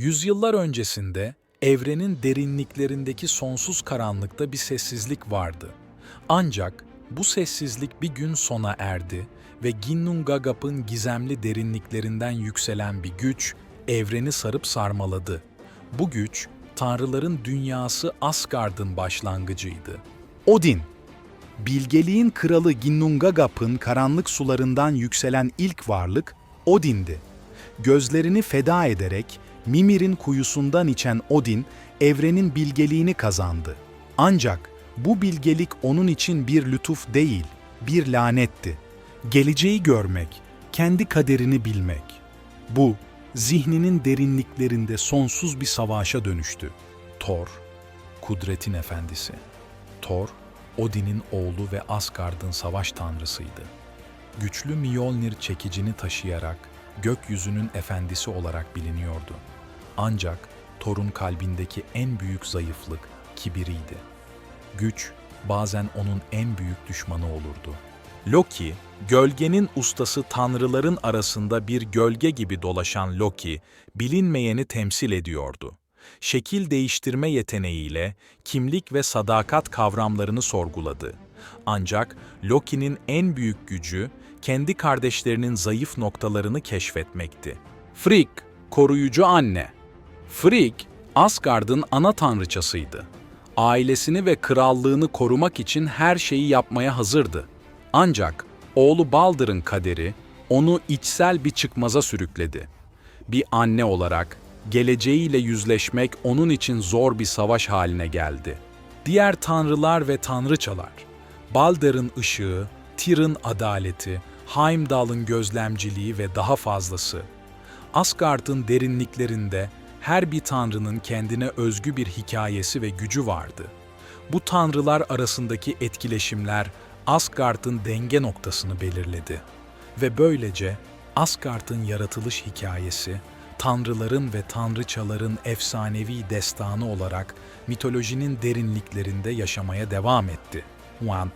Yüzyıllar öncesinde evrenin derinliklerindeki sonsuz karanlıkta bir sessizlik vardı. Ancak bu sessizlik bir gün sona erdi ve Ginnungagap'ın gizemli derinliklerinden yükselen bir güç evreni sarıp sarmaladı. Bu güç, tanrıların dünyası Asgard'ın başlangıcıydı. Odin, bilgeliğin kralı Ginnungagap'ın karanlık sularından yükselen ilk varlık Odin'di. Gözlerini feda ederek Mimir'in kuyusundan içen Odin, evrenin bilgeliğini kazandı. Ancak bu bilgelik onun için bir lütuf değil, bir lanetti. Geleceği görmek, kendi kaderini bilmek. Bu, zihninin derinliklerinde sonsuz bir savaşa dönüştü. Thor, kudretin efendisi. Thor, Odin'in oğlu ve Asgard'ın savaş tanrısıydı. Güçlü Mjolnir çekicini taşıyarak gökyüzünün efendisi olarak biliniyordu. Ancak Thor'un kalbindeki en büyük zayıflık kibiriydi. Güç bazen onun en büyük düşmanı olurdu. Loki, gölgenin ustası tanrıların arasında bir gölge gibi dolaşan Loki, bilinmeyeni temsil ediyordu. Şekil değiştirme yeteneğiyle kimlik ve sadakat kavramlarını sorguladı. Ancak Loki'nin en büyük gücü kendi kardeşlerinin zayıf noktalarını keşfetmekti. Frigg, koruyucu anne. Frigg, Asgard'ın ana tanrıçasıydı. Ailesini ve krallığını korumak için her şeyi yapmaya hazırdı. Ancak oğlu Baldur'ın kaderi onu içsel bir çıkmaza sürükledi. Bir anne olarak geleceğiyle yüzleşmek onun için zor bir savaş haline geldi. Diğer tanrılar ve tanrıçalar, Baldur'ın ışığı, Tyr'ın adaleti, Heimdall'ın gözlemciliği ve daha fazlası. Asgard'ın derinliklerinde her bir tanrının kendine özgü bir hikayesi ve gücü vardı. Bu tanrılar arasındaki etkileşimler Asgard'ın denge noktasını belirledi. Ve böylece Asgard'ın yaratılış hikayesi, tanrıların ve tanrıçaların efsanevi destanı olarak mitolojinin derinliklerinde yaşamaya devam etti. One